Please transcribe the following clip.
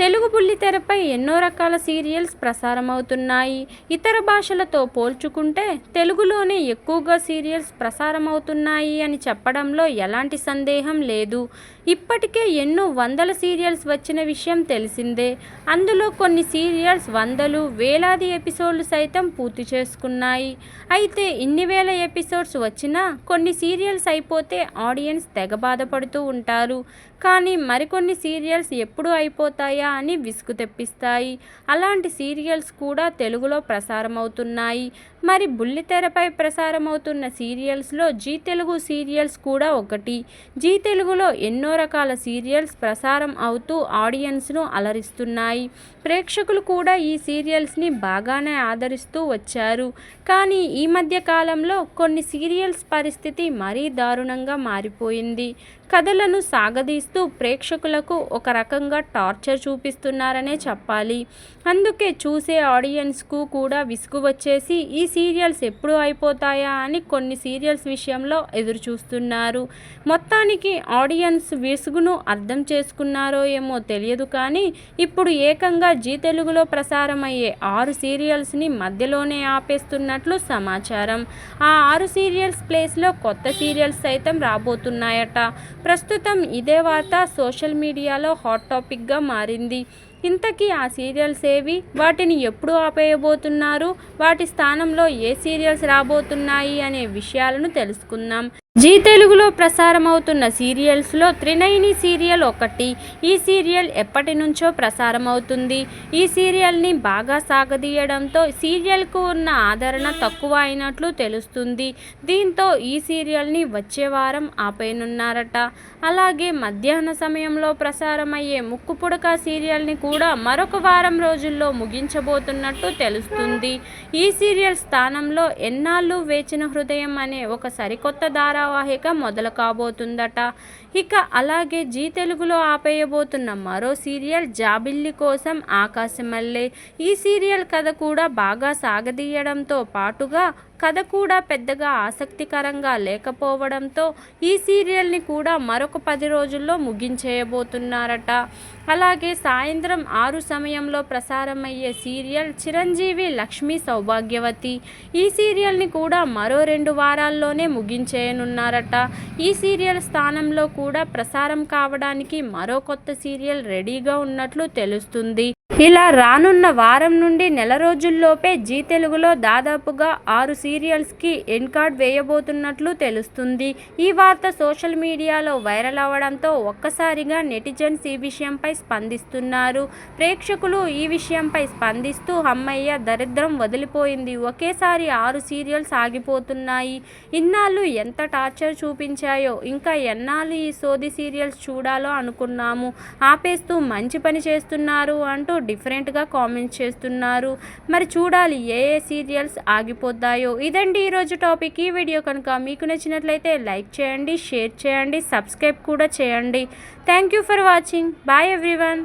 తెలుగు బుల్లితెరపై ఎన్నో రకాల సీరియల్స్ ప్రసారం అవుతున్నాయి ఇతర భాషలతో పోల్చుకుంటే తెలుగులోనే ఎక్కువగా సీరియల్స్ ప్రసారం అవుతున్నాయి అని చెప్పడంలో ఎలాంటి సందేహం లేదు. ఇప్పటికే ఎన్నో వందల సీరియల్స్ వచ్చిన విషయం తెలిసిందే. అందులో కొన్ని సీరియల్స్ వందలు వేలాది ఎపిసోడ్లు సైతం పూర్తి చేసుకున్నాయి. అయితే ఇన్ని వేల ఎపిసోడ్స్ వచ్చినా కొన్ని సీరియల్స్ అయిపోతే ఆడియన్స్ తెగ బాధపడుతూ ఉంటారు. కానీ మరికొన్ని సీరియల్స్ ఎప్పుడు అయిపోతాయా అని విసుగు తెప్పిస్తాయి. అలాంటి సీరియల్స్ కూడా తెలుగులో ప్రసారం అవుతున్నాయి మరి బుల్లితెరపై ప్రసారం అవుతున్న సీరియల్స్లో జీ తెలుగు సీరియల్స్ కూడా ఒకటి. జీ తెలుగులో ఎన్నో రకాల సీరియల్స్ ప్రసారం అవుతూ ఆడియన్స్ను అలరిస్తున్నాయి. ప్రేక్షకులు కూడా ఈ సీరియల్స్ని బాగానే ఆదరిస్తూ వచ్చారు. కానీ ఈ మధ్య కాలంలో కొన్ని సీరియల్స్ పరిస్థితి మరీ దారుణంగా మారిపోయింది. కథలను సాగదీస్తూ ప్రేక్షకులకు ఒక రకంగా టార్చర్ చూపిస్తున్నారనే చెప్పాలి. అందుకే చూసే ఆడియన్స్కు కూడా విసుగు వచ్చేసి ఈ సీరియల్స్ ఎప్పుడు అయిపోతాయా అని కొన్ని సీరియల్స్ విషయంలో ఎదురు చూస్తున్నారు మొత్తానికి ఆడియన్స్ విసుగును అర్థం చేసుకున్నారో ఏమో తెలియదు కానీ ఇప్పుడు ఏకంగా జీ తెలుగులో ప్రసారం అయ్యే ఆరు సీరియల్స్ని మధ్యలోనే ఆపేస్తున్నట్లు సమాచారం. ఆ ఆరు సీరియల్స్ ప్లేస్లో కొత్త సీరియల్స్ సైతం రాబోతున్నాయట. ప్రస్తుతం ఇదే తర్వాత సోషల్ మీడియాలో హాట్ టాపిక్గా మారింది. ఇంతకీ ఆ సీరియల్స్ ఏవి? వాటిని ఎప్పుడు ఆపేయబోతున్నారు? వాటి స్థానంలో ఏ సీరియల్స్ రాబోతున్నాయి? అనే విషయాలను తెలుసుకుందాం. జీ తెలుగులో ప్రసారం అవుతున్న సీరియల్స్లో త్రినయని సీరియల్ ఒకటి ఈ సీరియల్ ఎప్పటి నుంచో ప్రసారం అవుతుంది ఈ సీరియల్ని బాగా సాగదీయడంతో సీరియల్కు ఉన్న ఆదరణ తక్కువ అయినట్లు తెలుస్తుంది. దీంతో ఈ సీరియల్ని వచ్చే వారం ఆపేయనున్నారట అలాగే మధ్యాహ్న సమయంలో ప్రసారమయ్యే ముక్కుపుడక ముక్కు పుడక సీరియల్ని కూడా మరొక వారం రోజుల్లో ముగించబోతున్నట్టు తెలుస్తుంది. ఈ సీరియల్ స్థానంలో ఎన్నాళ్ళు వేచిన హృదయం అనే ఒక సరికొత్త ధారావాహిక మొదలు కాబోతుందట. ఇక అలాగే జీ తెలుగులో ఆపేయబోతున్న మరో సీరియల్ జాబిల్లి కోసం ఆకాశమల్లే. ఈ సీరియల్ కథ కూడా బాగా సాగదీయడంతో పాటుగా కథ కూడా పెద్దగా ఆసక్తికరంగా లేకపోవడంతో ఈ సీరియల్ని కూడా మరొక పది రోజుల్లో ముగించేయబోతున్నారట. అలాగే సాయంత్రం ఆరు సమయంలో ప్రసారమయ్యే సీరియల్ చిరంజీవి లక్ష్మీ సౌభాగ్యవతి. ఈ సీరియల్ని కూడా మరో రెండు వారాల్లోనే ముగించేయనున్నారట. ఈ సీరియల్ స్థానంలో కూడా ప్రసారం కావడానికి మరో కొత్త సీరియల్ రెడీగా ఉన్నట్లు తెలుస్తుంది. ఇలా రానున్న వారం నుండి నెల రోజుల్లోపే జీ తెలుగులో దాదాపుగా ఆరు సీరియల్స్కి ఎన్కార్డ్ వేయబోతున్నట్లు తెలుస్తుంది. ఈ వార్త సోషల్ మీడియాలో వైరల్ అవ్వడంతో ఒక్కసారిగా నెటిజన్స్ ఈ విషయంపై స్పందిస్తున్నారు. ప్రేక్షకులు ఈ విషయంపై స్పందిస్తూ అమ్మయ్య దరిద్రం వదిలిపోయింది. ఒకేసారి ఆరు సీరియల్స్ ఆగిపోతున్నాయి. ఇన్నాళ్ళు ఎంత టార్చర్ చూపించాయో ఇంకా ఎన్నాళ్ళు ఈ సోది సీరియల్స్ చూడాలో అనుకున్నాము. ఆపేస్తూ మంచి పని చేస్తున్నారు అంటూ డిఫరెంట్గా కామెంట్స్ చేస్తున్నారు. మరి చూడాలి ఏ ఏ సీరియల్స్ ఆగిపోతాయో. ఇదండి ఈరోజు టాపిక్. ఈ వీడియో కనుక మీకు నచ్చినట్లయితే లైక్ చేయండి షేర్ చేయండి సబ్స్క్రైబ్ కూడా చేయండి. Thank you for watching. Bye everyone.